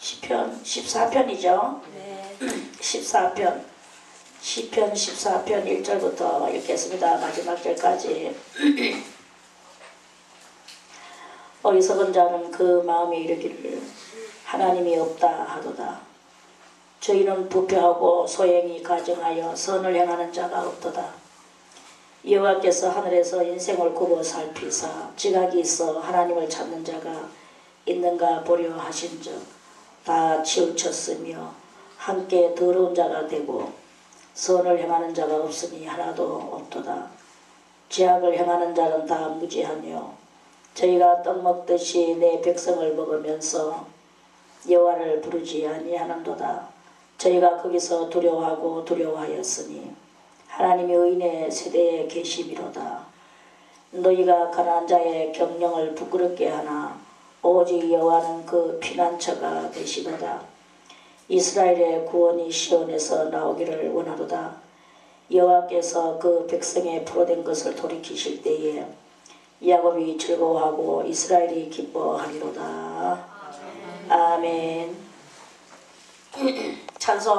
시편 14편이죠. 네. 14편. 시편 14편 1절부터 읽겠습니다. 마지막 절까지. 어리석은 자는 그 마음에 이르기를 하나님이 없다 하도다. 저희는 부패하고 소행이 가증하여 선을 행하는 자가 없도다. 여호와께서 하늘에서 인생을 굽어 살피사 지각이 있어 하나님을 찾는 자가 있는가 보려 하신즉 다 치우쳤으며 함께 더러운 자가 되고 선을 행하는 자가 없으니 하나도 없도다. 죄악을 행하는 자는 다 무지하며 저희가 떡 먹듯이 내 백성을 먹으면서 여호와를 부르지 아니하는도다. 저희가 거기서 두려워하고 두려워하였으니 하나님의 의인의 세대에 계심이로다. 너희가 가난한 자의 경영을 부끄럽게 하나 오직 여호와는 그 피난처가 되시도다. 이스라엘의 구원이 시온에서 나오기를 원하도다. 여호와께서 그 백성의 포로된 것을 돌이키실 때에 야곱이 즐거워하고 이스라엘이 기뻐하리로다. 아멘. 찬송